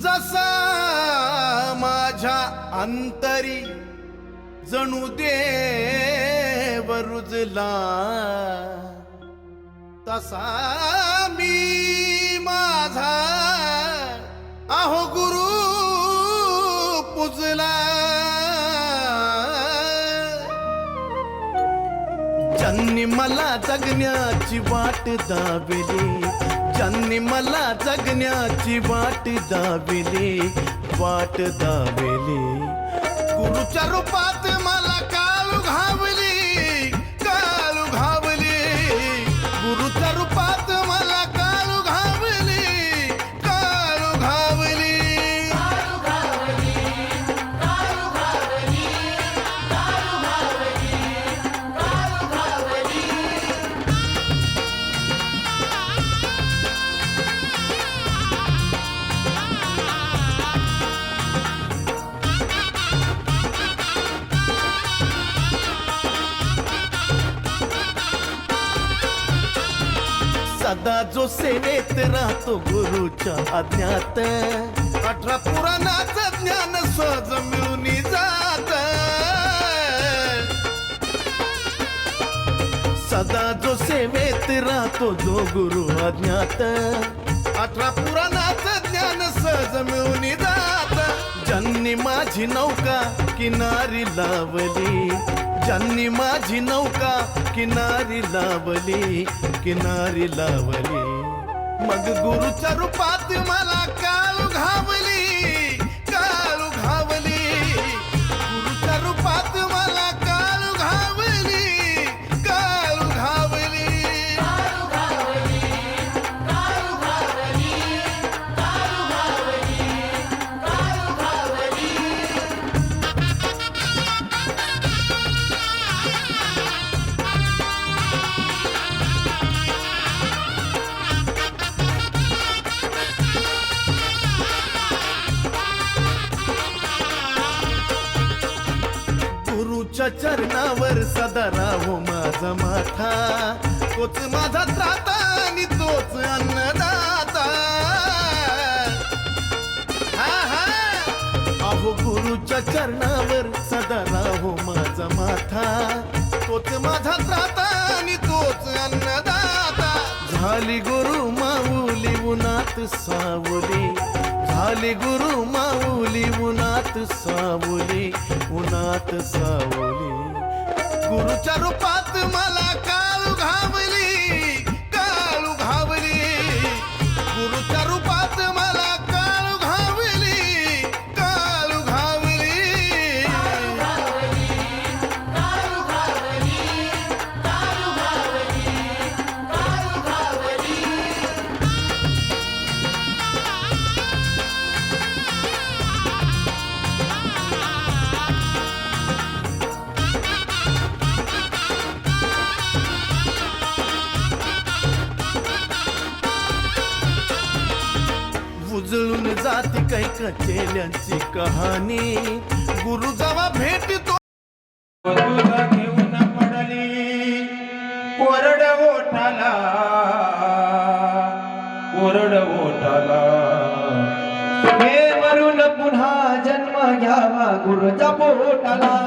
जसा माझ्या अंतरी जणू देव रुजला तसा मी माझा अहो गुरु पुजला. ज्यांनी मला जगण्याची वाट दाविली त्यांनी मला जगण्याची वाट दाविली वाट दाविली. गुरुच्या रूपात राहतो गुरुच्या अज्ञात अठरा पुराणाचं ज्ञान सहज मिळून जात. सदा जो सेवेत राहतो जो गुरु अज्ञात. अठरा पुराणाचं ज्ञान सहज मिळून जात. ज्यांनी माझी नौका किनारी लावली ज्यांनी माझी नौका किनारी लावली किनारी लावली. मग गुरुच्या रूपात मला चरणावर सदा राहो माझा माथा. तोच माझा त्राता आणि तोच अन्नदाता. हा हा. अहो गुरुच्या चरणावर सदा राहो माझा माथा. तोच माझा त्राता आणि तोच अन्नदाता. झाली गुरु माऊली उन्हात सावली. झाली गुरु माऊली उन्हात सावली उन्हात सावली. गुरुच्या रूपात मला काल जाती काही कचेल्यांची कहाणी. गुरु जेव्हा भेटतो तुझा घेऊन पडली कोरड ओठाला. कोरड ओठाला. हे मरून पुन्हा जन्म घ्यावा गुरुचा पोटाला.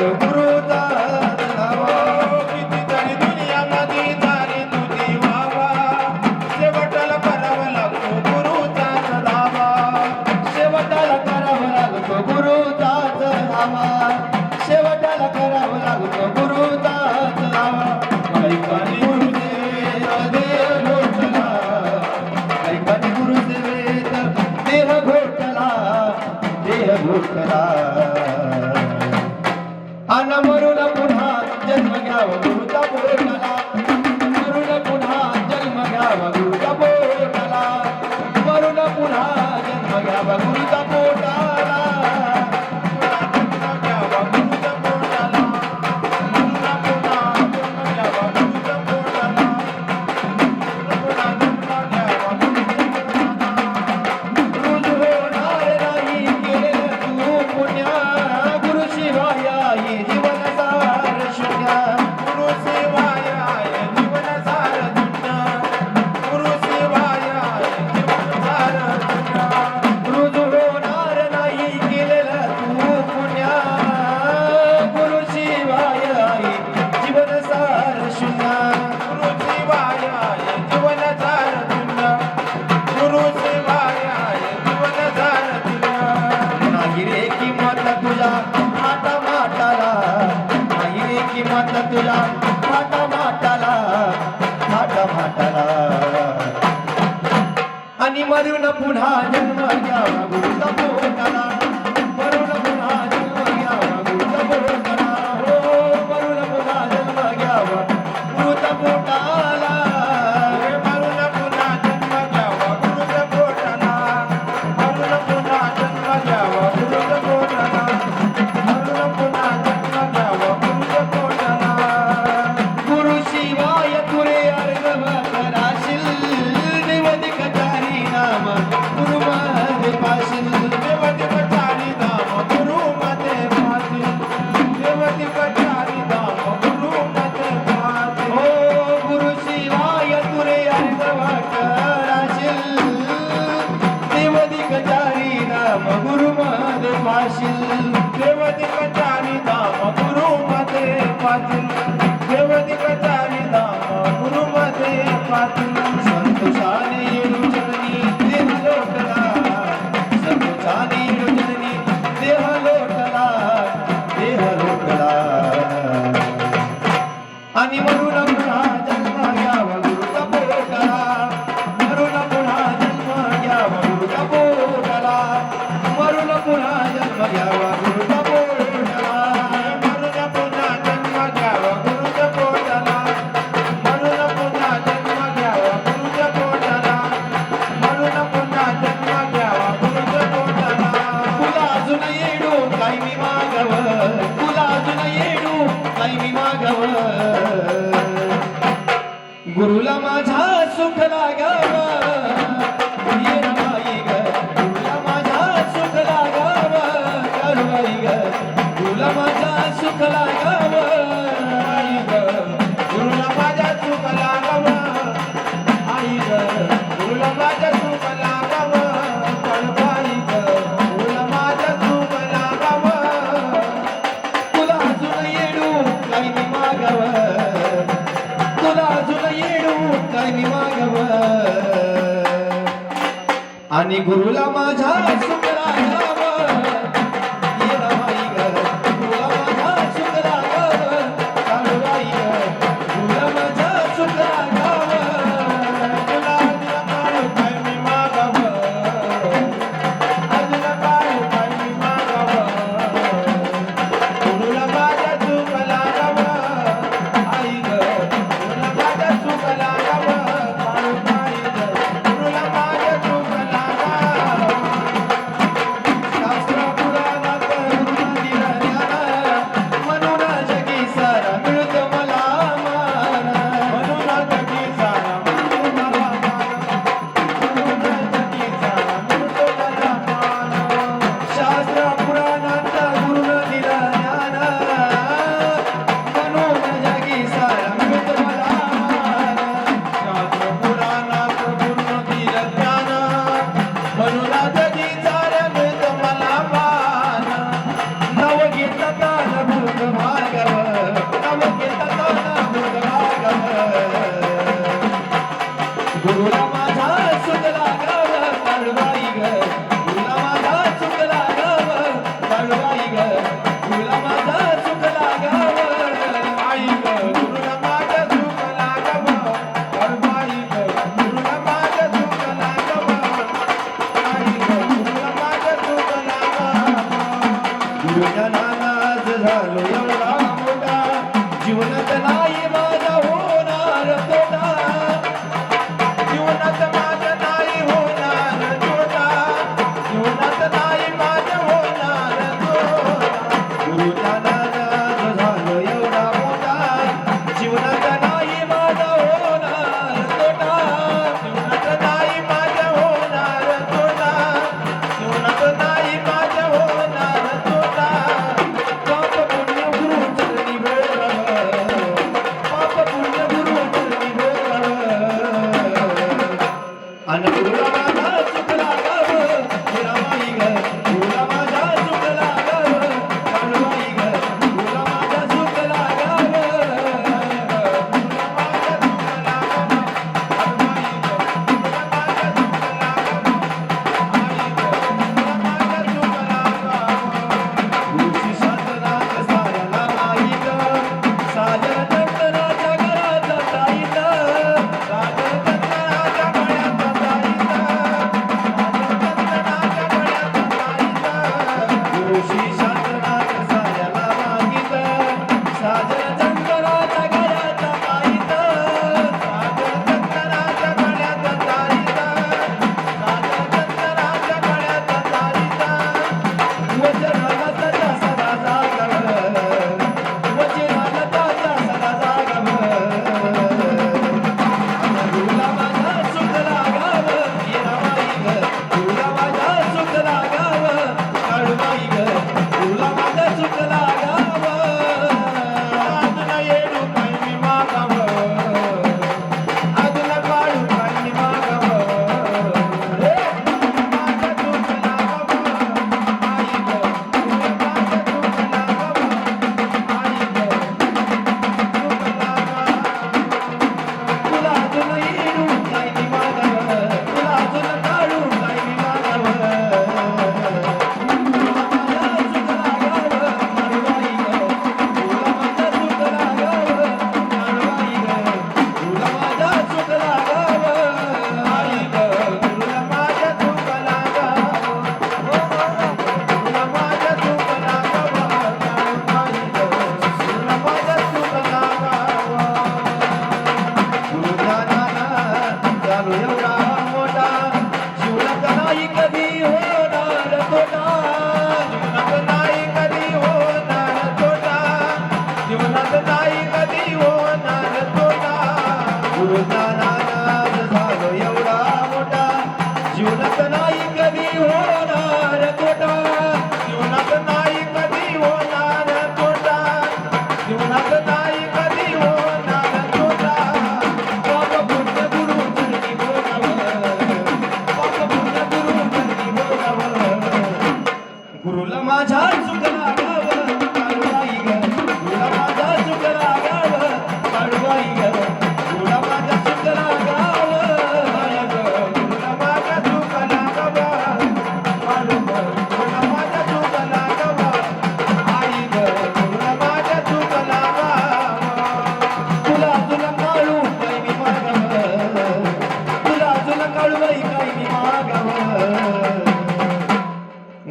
Дякую. पुन्हा जन्म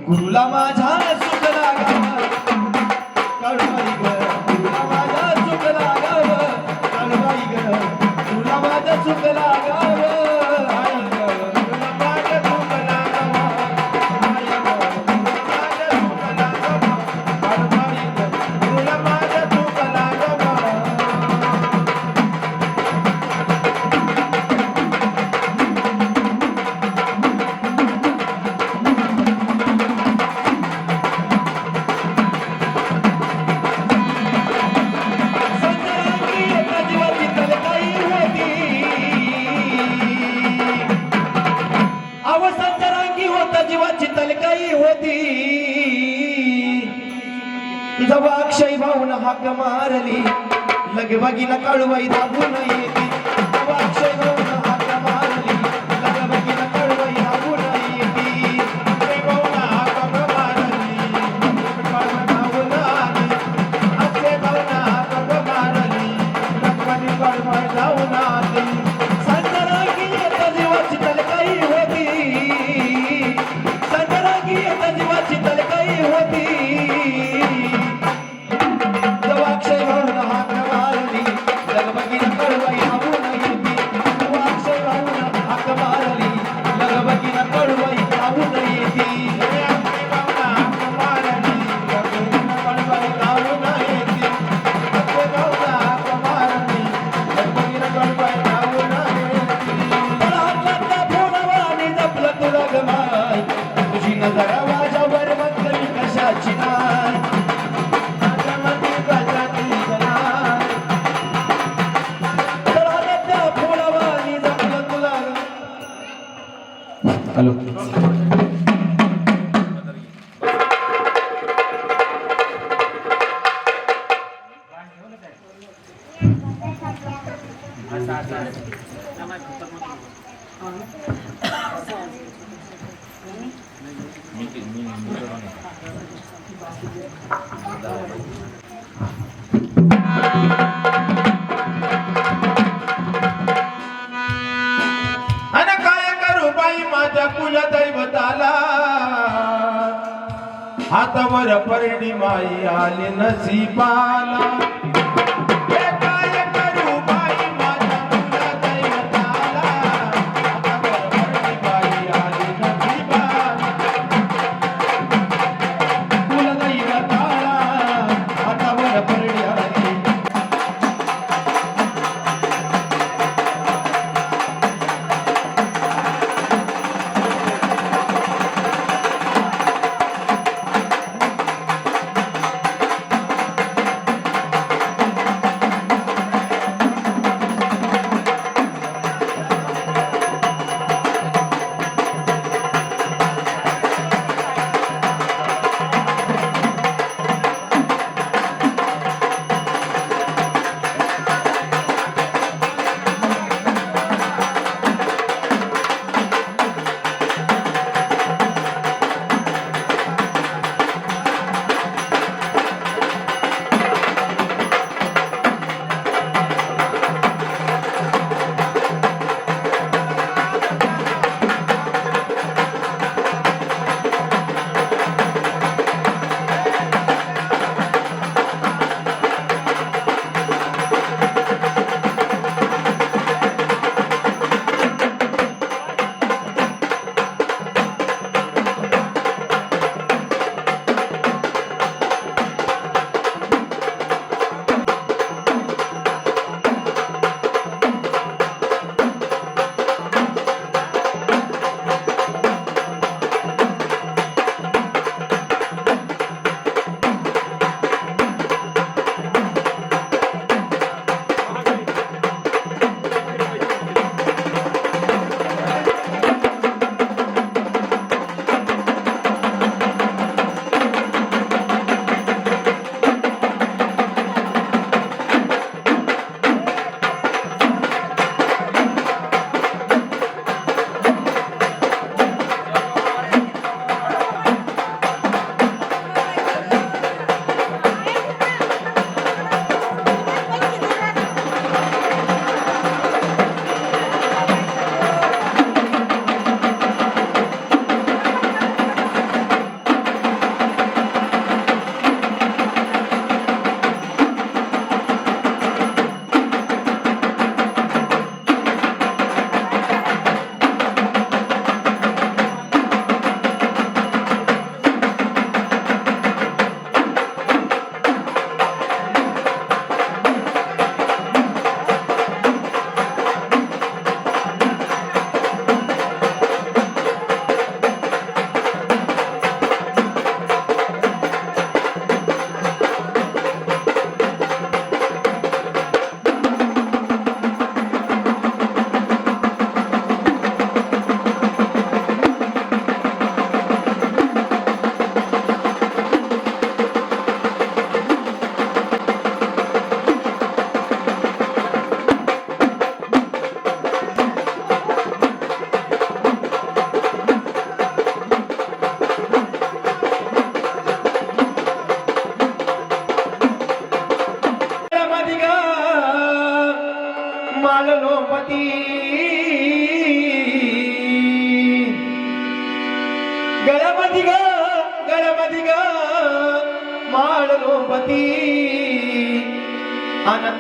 गुरुला माझा सुख लागा. माझ्या जीवाची तलकाई होती. जवा अक्षय भाऊन हाक मारली लगबगी कळवाई दाबून येते. जवा अक्षय भाऊ कुलदैवताला हातावर परिणी माई आली नसीबाला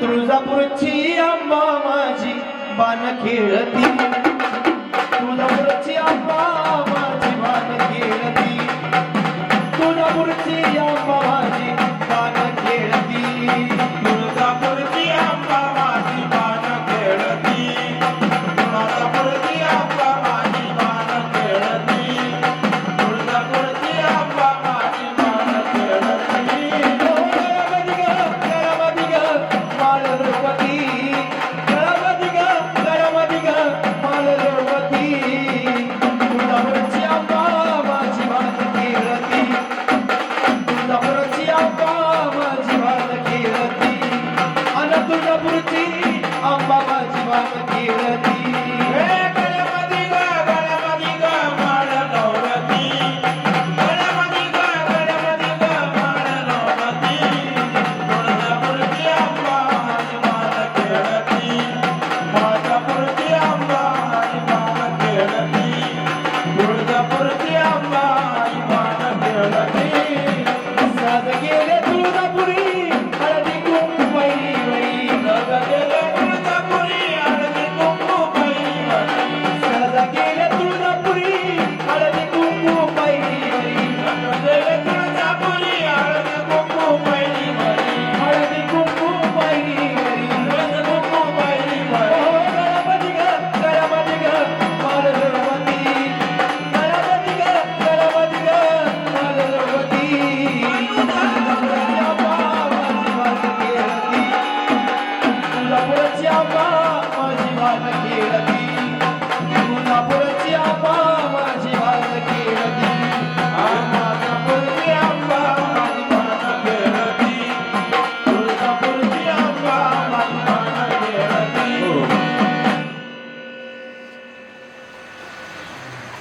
तुळजापूरची अंबा माझी बाण खेळती. तुळजापूरची अंबा माझी बाण खेळती. तुळजापूरची आंबा माझी बाण खेळती.